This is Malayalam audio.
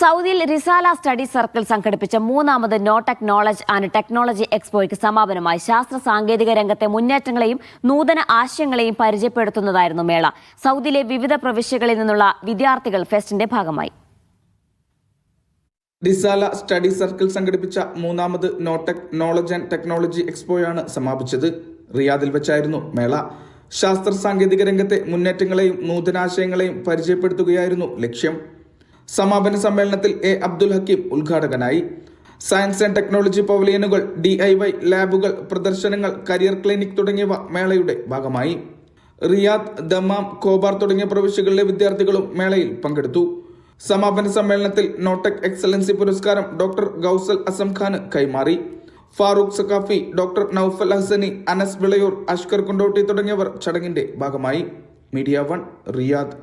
സൗദിയിൽ റിസാല സ്റ്റഡി സർക്കിൾ സംഘടിപ്പിച്ച മൂന്നാമത് നോ ടെക്നോളജ് ആൻഡ് ടെക്നോളജി എക്സ്പോയ്ക്ക് സമാപനമായി ശാസ്ത്ര സാങ്കേതിക രംഗത്തെ മുന്നേറ്റങ്ങളെയും നൂതന ആശയങ്ങളെയും പരിചയപ്പെടുത്തുന്നതായിരുന്നു മേള. സൗദിയിലെ വിവിധ പ്രവിശ്യകളിൽ നിന്നുള്ള വിദ്യാർത്ഥികൾ ഫെസ്റ്റിന്റെ ഭാഗമായി. ഡിസാല സ്റ്റഡി സർക്കിൾ സംഘടിപ്പിച്ച മൂന്നാമത് നോ ടെക്നോളജ് ആൻഡ് ടെക്നോളജി എക്സ്പോയാണ് സമാപിച്ചത്. റിയാദിൽ വെച്ചായിരുന്നു മേള. ശാസ്ത്ര സാങ്കേതിക രംഗത്തെ മുന്നേറ്റങ്ങളെയും നൂതനാശയങ്ങളെയും പരിചയപ്പെടുത്തുകയായിരുന്നു ലക്ഷ്യം. സമാപന സമ്മേളനത്തിൽ എ അബ്ദുൽ ഹക്കീം ഉദ്ഘാടകനായി. സയൻസ് ആൻഡ് ടെക്നോളജി പവലിയനുകൾ ഡി ഐ വൈ ലാബുകൾ പ്രദർശനങ്ങൾ കരിയർ ക്ലിനിക് തുടങ്ങിയവ മേളയുടെ ഭാഗമായി. റിയാദ് ദമാം കോബാർ തുടങ്ങിയ പ്രവിശ്യകളിലെ വിദ്യാർത്ഥികളും മേളയിൽ പങ്കെടുത്തു. സമാപന സമ്മേളനത്തിൽ നോട്ടെക് എക്സലൻസി പുരസ്കാരം ഡോക്ടർ ഗൌസൽ അസം ഖാന് കൈമാറി. ഫാറൂഖ് സഖാഫി ഡോക്ടർ നൌഫൽ ഹസനി അനസ് വിളയൂർ അഷ്കർ കൊണ്ടോട്ടി തുടങ്ങിയവർ ചടങ്ങിന്റെ ഭാഗമായി. Media One Riyadh.